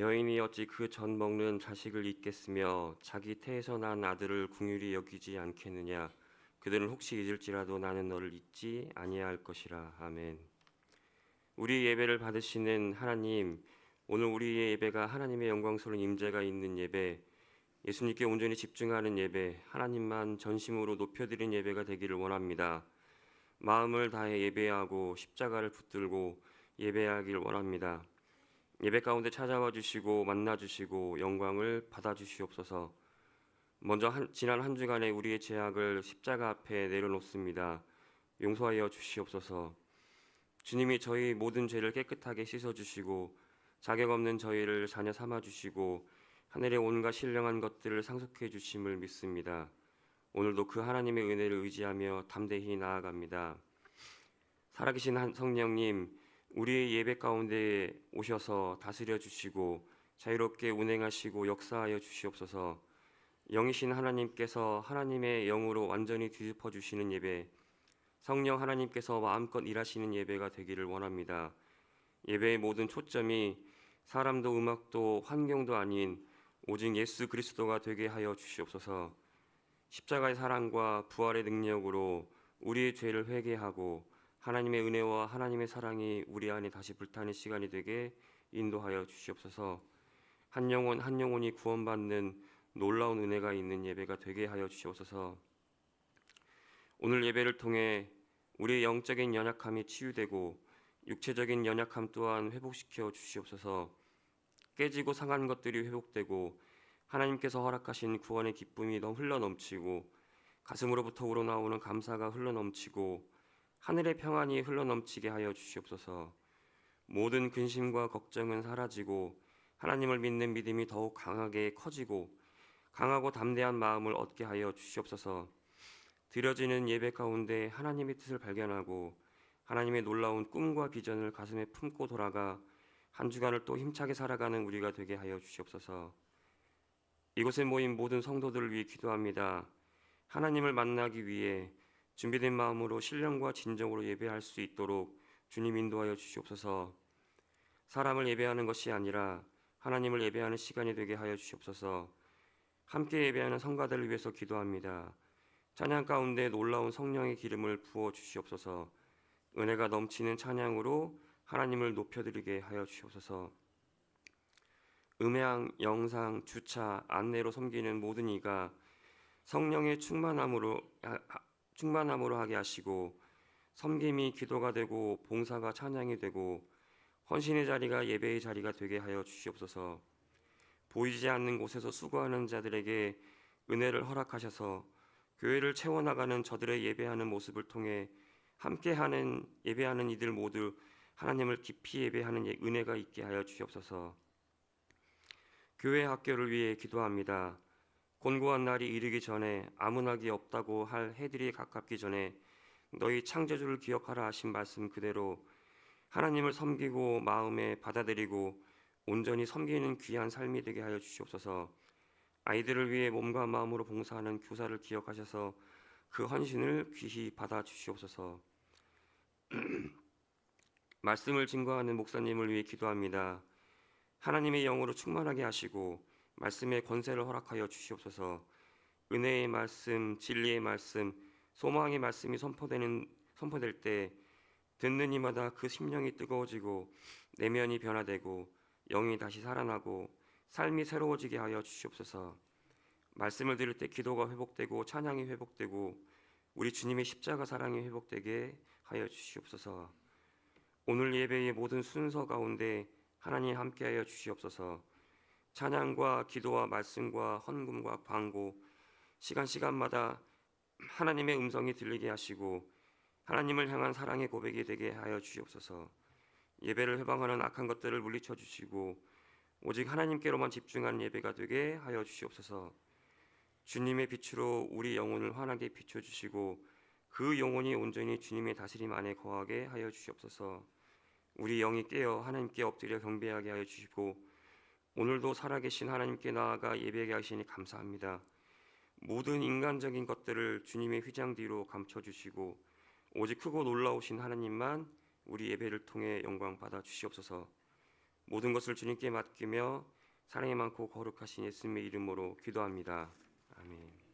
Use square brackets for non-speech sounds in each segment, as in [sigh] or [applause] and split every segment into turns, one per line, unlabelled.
여인이 어찌 그 전 먹는 자식을 잊겠으며 자기 태에서 난 아들을 궁휼히 여기지 않겠느냐 그들은 혹시 잊을지라도 나는 너를 잊지 아니할 것이라 아멘. 우리 예배를 받으시는 하나님 오늘 우리의 예배가 하나님의 영광스러운 임재가 있는 예배 예수님께 온전히 집중하는 예배 하나님만 전심으로 높여드린 예배가 되기를 원합니다. 마음을 다해 예배하고 십자가를 붙들고 예배하길 원합니다. 예배 가운데 찾아와 주시고 만나 주시고 영광을 받아 주시옵소서. 먼저 한, 지난 한 주간의 우리의 죄악을 십자가 앞에 내려놓습니다. 용서하여 주시옵소서. 주님이 저희 모든 죄를 깨끗하게 씻어 주시고 자격 없는 저희를 자녀 삼아 주시고 하늘의 온갖 신령한 것들을 상속해 주심을 믿습니다. 오늘도 그 하나님의 은혜를 의지하며 담대히 나아갑니다. 살아계신 한 성령님, 우리의 예배 가운데 오셔서 다스려 주시고 자유롭게 운행하시고 역사하여 주시옵소서. 영이신 하나님께서 하나님의 영으로 완전히 뒤집어 주시는 예배, 성령 하나님께서 마음껏 일하시는 예배가 되기를 원합니다. 예배의 모든 초점이 사람도 음악도 환경도 아닌 오직 예수 그리스도가 되게 하여 주시옵소서. 십자가의 사랑과 부활의 능력으로 우리의 죄를 회개하고 하나님의 은혜와 하나님의 사랑이 우리 안에 다시 불타는 시간이 되게 인도하여 주시옵소서. 한 영혼 한 영혼이 구원받는 놀라운 은혜가 있는 예배가 되게 하여 주시옵소서. 오늘 예배를 통해 우리의 영적인 연약함이 치유되고 육체적인 연약함 또한 회복시켜 주시옵소서. 깨지고 상한 것들이 회복되고 하나님께서 허락하신 구원의 기쁨이 너무 흘러 넘치고 가슴으로부터 우러나오는 감사가 흘러 넘치고 하늘의 평안이 흘러 넘치게 하여 주시옵소서. 모든 근심과 걱정은 사라지고 하나님을 믿는 믿음이 더욱 강하게 커지고 강하고 담대한 마음을 얻게 하여 주시옵소서. 드려지는 예배 가운데 하나님의 뜻을 발견하고 하나님의 놀라운 꿈과 비전을 가슴에 품고 돌아가 한 주간을 또 힘차게 살아가는 우리가 되게 하여 주시옵소서. 이곳에 모인 모든 성도들을 위해 기도합니다. 하나님을 만나기 위해 준비된 마음으로 신령과 진정으로 예배할 수 있도록 주님 인도하여 주시옵소서. 사람을 예배하는 것이 아니라 하나님을 예배하는 시간이 되게 하여 주시옵소서. 함께 예배하는 성가들을 위해서 기도합니다. 찬양 가운데 놀라운 성령의 기름을 부어 주시옵소서. 은혜가 넘치는 찬양으로 하나님을 높여드리게 하여 주시옵소서. 음향, 영상, 주차, 안내로 섬기는 모든 이가 성령의 충만함으로 충만함으로 하게 하시고 섬김이 기도가 되고 봉사가 찬양이 되고 헌신의 자리가 예배의 자리가 되게 하여 주시옵소서. 보이지 않는 곳에서 수고하는 자들에게 은혜를 허락하셔서 교회를 채워나가는 저들의 예배하는 모습을 통해 함께하는 예배하는 이들 모두 하나님을 깊이 예배하는 예- 은혜가 있게 하여 주시옵소서. 교회 학교를 위해 기도합니다. 곤고한 날이 이르기 전에 아무 낙이 없다고 할 해들이 가깝기 전에 너희 창조주를 기억하라 하신 말씀 그대로 하나님을 섬기고 마음에 받아들이고 온전히 섬기는 귀한 삶이 되게 하여 주시옵소서. 아이들을 위해 몸과 마음으로 봉사하는 교사를 기억하셔서 그 헌신을 귀히 받아 주시옵소서. [clears throat] 말씀을 증거하는 목사님을 위해 기도합니다. 하나님의 영으로 충만하게 하시고 말씀의 권세를 허락하여 주시옵소서. 은혜의 말씀, 진리의 말씀, 소망의 말씀이 선포되는 선포될 때 듣는 이마다 그 심령이 뜨거워지고 내면이 변화되고 영이 다시 살아나고 삶이 새로워지게 하여 주시옵소서. 말씀을 들을 때 기도가 회복되고 찬양이 회복되고 우리 주님의 십자가 사랑이 회복되게 하여 주시옵소서. 오늘 예배의 모든 순서 가운데 하나님 함께하여 주시옵소서. 찬양과 기도와 말씀과 헌금과 광고 시간 시간마다 하나님의 음성이 들리게 하시고 하나님을 향한 사랑의 고백이 되게 하여 주시옵소서. 예배를 해방하는 악한 것들을 물리쳐 주시고 오직 하나님께로만 집중하는 예배가 되게 하여 주시옵소서. 주님의 빛으로 우리 영혼을 환하게 비춰 주시고 그 영혼이 온전히 주님의 다스림 안에 거하게 하여 주시옵소서. 우리 영이 깨어 하나님께 엎드려 경배하게 하여 주시고 오늘도 살아계신 하나님께 나아가 예배하게 하시니 감사합니다. 모든 인간적인 것들을 주님의 휘장 뒤로 감춰 주시고 오직 크고 놀라우신 하나님만 우리 예배를 통해 영광 받아 주시옵소서. 모든 것을 주님께 맡기며 사랑이 많고 거룩하신 예수님의 이름으로 기도합니다. 아멘.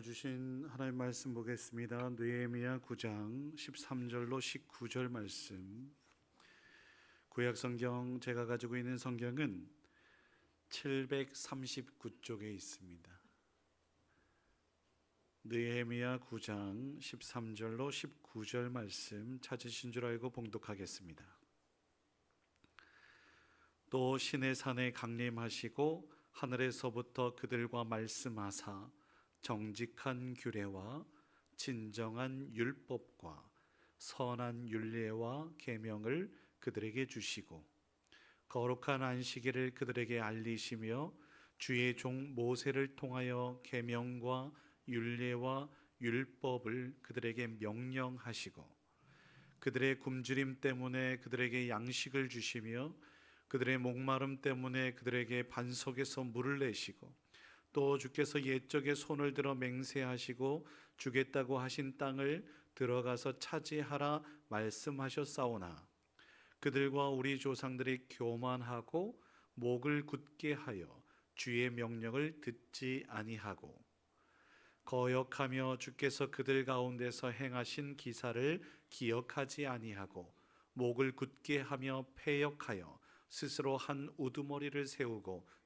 오늘 주신 하나님 말씀 보겠습니다. 느헤미야 9장 13절로 19절 말씀. 구약 성경 제가 가지고 있는 성경은 739쪽에 있습니다. 느헤미야 9장 13절로 19절 말씀 찾으신 줄 알고 봉독하겠습니다. 또 신의 산에 강림하시고 하늘에서부터 그들과 말씀하사 정직한 규례와 진정한 율법과 선한 율례와 계명을 그들에게 주시고 거룩한 안식일을 그들에게 알리시며 주의 종 모세를 통하여 계명과 율례와 율법을 그들에게 명령하시고 그들의 굶주림 때문에 그들에게 양식을 주시며 그들의 목마름 때문에 그들에게 반석에서 물을 내시고 또 주께서 옛적에 손을 들어 맹세하시고 주겠다고 하신 땅을 들어가서 차지하라 말씀하셨사오나. 그들과 우리 조상들이 교만하고 목을 굳게 하여 주의 명령을 듣지 아니하고 거역하며 주께서 그들 가운데서 행하신 기사를 기억하지 아니하고 목을 굳게 하며 패역하여 스스로 한 우두머리를 세우고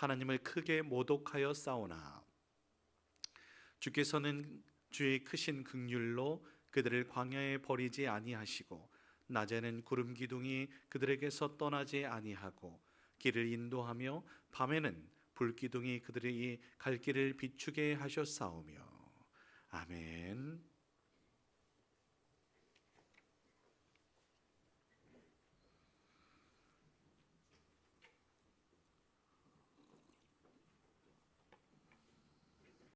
하나님을 크게 모독하여 싸우나 주께서는 주의 크신 극률로 그들을 광야에 버리지 아니하시고 낮에는 구름 기둥이 그들에게서 떠나지 아니하고 길을 인도하며 밤에는 불 기둥이 그들의 갈 길을 비추게 하셨사오며 아멘.